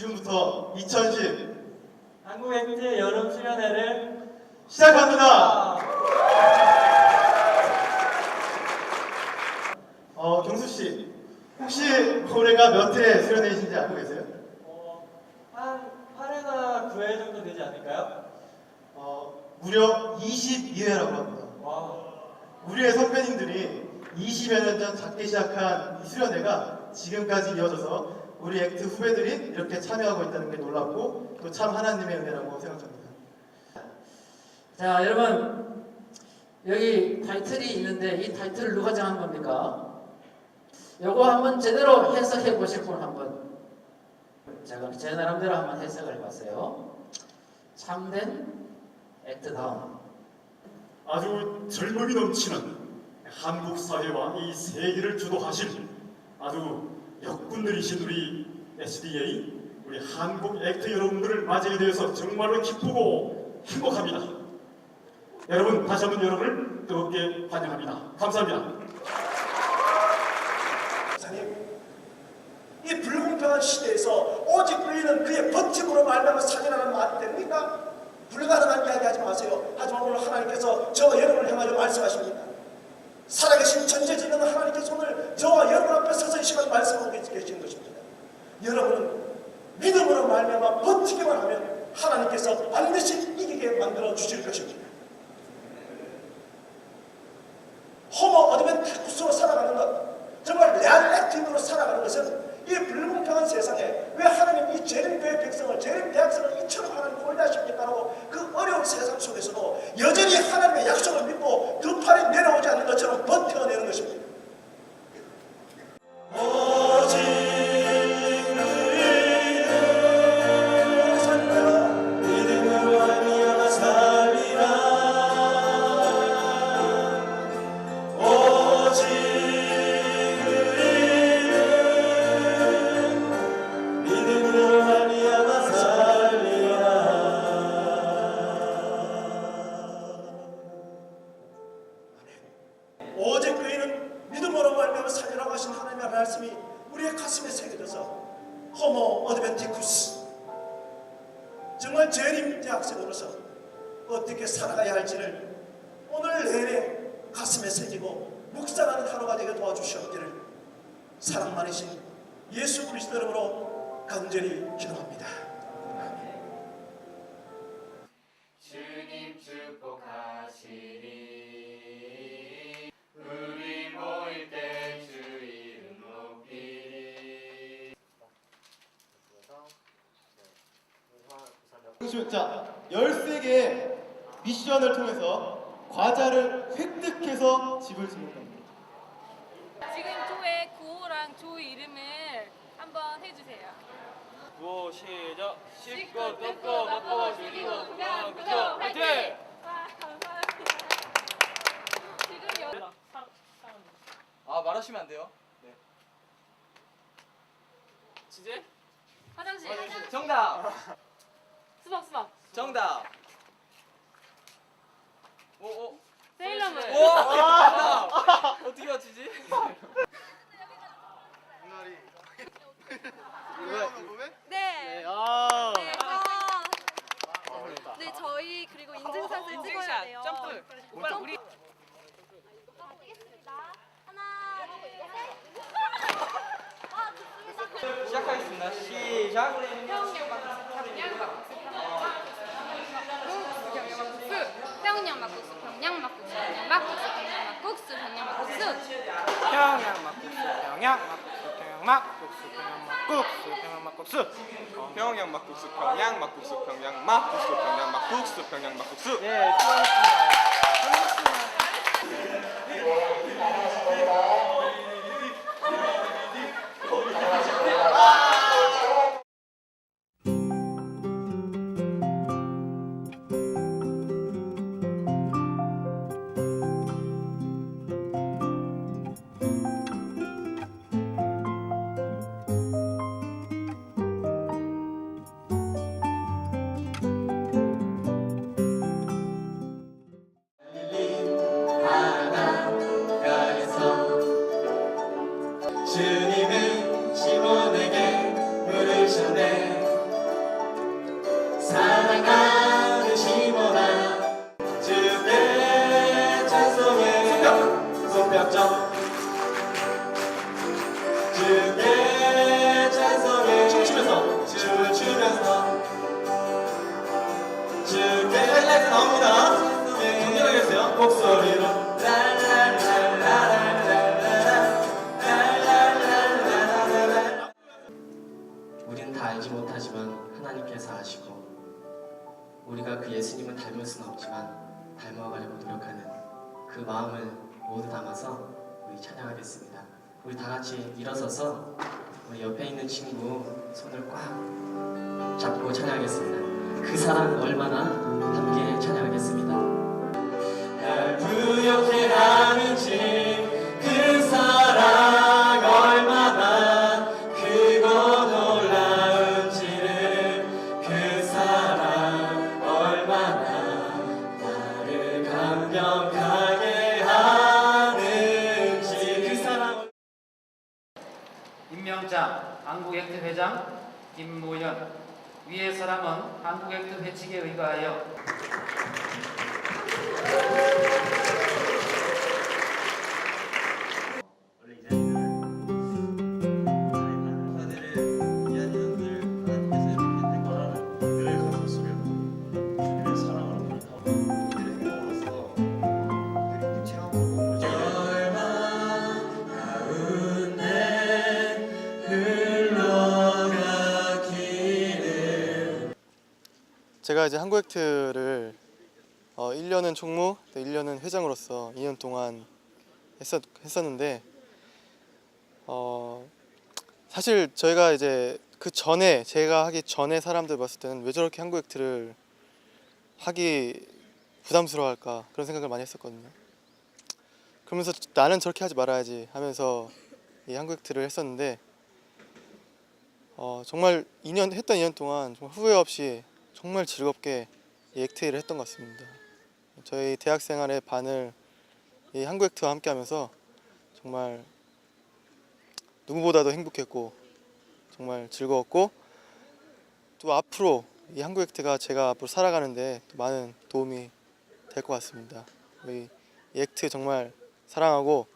지금부터 2010 한국 액트 여름 수련회를 시작합니다. 어, 경수 씨, 혹시 올해가 몇 회 수련회이신지 알고 계세요? 어, 한 8회나 9회 정도 되지 않을까요? 어, 무려 22회라고 합니다. 와, 우리의 선배님들이 20여 년 전 작게 시작한 이 수련회가 지금까지 이어져서 우리 액트 후배들이 이렇게 참여하고 있다는 게 놀랍고 또 참 하나님의 은혜라고 생각합니다. 자, 여러분 여기 타이틀이 있는데 이 타이틀을 누가 정한 겁니까? 요거 한번 제대로 해석해 보실 분 한번 제가 제 나름대로 한번 해석을 해봤어요. 참된 액트다운. 아주 젊음이 넘치는 한국 사회와 이 세계를 주도하실 아주 역군들이신 우리 SDA 우리 한국 액트 여러분들을 맞이하게 되어서 정말로 기쁘고 행복합니다. 여러분 다시 한번 여러분을 뜨겁게 환영합니다. 감사합니다. 목사님, 이 불공평한 시대에서 오직 우리는 그의 버팀으로 말미암아 살리라는 말이 됩니까? 불가능한 이야기 하지 마세요. 하지만 오늘 하나님께서 저와 여러분을 향하여 말씀하십니다. 살아계신 전제지는 하나님께서 오늘 저와 여러분 앞에 서서 이 시간 말씀하고 계신 것입니다. 여러분은 믿음으로 말미암아 버티기만 하면 하나님께서 반드시 이기게 만들어 주실 것입니다. 말미암아 살리라고 하신 하나님의 말씀이 우리의 가슴에 새겨져서 호모 어드벤티쿠스 정말 재림 대학생으로서 어떻게 살아가야 할지를 오늘 내내 가슴에 새기고 묵상하는 하루가 되게 도와주시옵기를 사랑 많으신 예수 그리스도 이름으로 간절히 기도합니다. 경수, 자, 13개의 미션을 통해서 과자를 획득해서 집을 짓는 겁니다. 지금 조의 구호랑 조 이름을 한번 해주세요. 구호 시작. 씹고 뜯고 바꿔 죽이고 구경! 와 감사합니다. 지금 여아 말하시면 안 돼요 지제? 화장실 정답 수박 수박 정답 오 오 세일러문 오 정답 어떻게 맞히지 네. 아, 네. 아. 네 저희 그리고 인증샷을 찍어야 돼요. 점프. 오빠 우리. 찍겠습니다. 하나 둘 셋. 시작하겠습니다 시작 평 평양막국수 평양막국수 평양막국수 평양막국수 평양막국수 평양 막국수 평양 막국수 평양 막국수 평양 막국수 평양 막국수. 예 수고하셨습니다. 주님은 시몬에게 물으셨네. 사랑하는 시몬아 주께 찬송해. 손뼉 쳐, 주께 찬송해. 춤추면서 춤을 추면서. 주께 하이라이트 나옵니다. 하나님께서 아시고 우리가 그 예수님을 닮을 수는 없지만 닮아가려고 노력하는 그 마음을 모두 담아서 우리 찬양하겠습니다. 우리 다 같이 일어서서 우리 옆에 있는 친구 손을 꽉 잡고 찬양하겠습니다. 그 사랑 얼마나 함께 찬양하겠습니다. 날 부욕해 하는지 임명장 한국액트 회장 김모연. 위의 사람은 한국액트 회칙에 의거하여 제가 이제 한국 액트를 어, 1년은 총무, 또 1년은 회장으로서 2년 동안 했었, 했었는데 어, 사실 저희가 이제 그 전에 제가 하기 전에 사람들 봤을 때는 왜 저렇게 한국 액트를 하기 부담스러워할까 그런 생각을 많이 했었거든요. 그러면서 나는 저렇게 하지 말아야지 하면서 이 한국 액트를 했었는데 어, 정말 2년 했던 2년 동안 정말 후회 없이 정말 즐겁게 이 액트를 했던 것 같습니다. 저희 대학 생활의 반을 이 한국 액트와 함께 하면서 정말 누구보다도 행복했고 정말 즐거웠고 또 앞으로 이 한국 액트가 제가 앞으로 살아가는데 또 많은 도움이 될 것 같습니다. 우리 이 액트 정말 사랑하고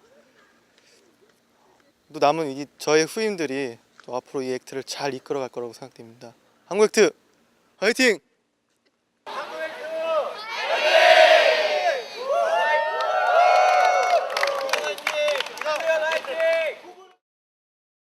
또 남은 이 저의 후임들이 또 앞으로 이 액트를 잘 이끌어갈 거라고 생각됩니다. 한국 액트 화이팅!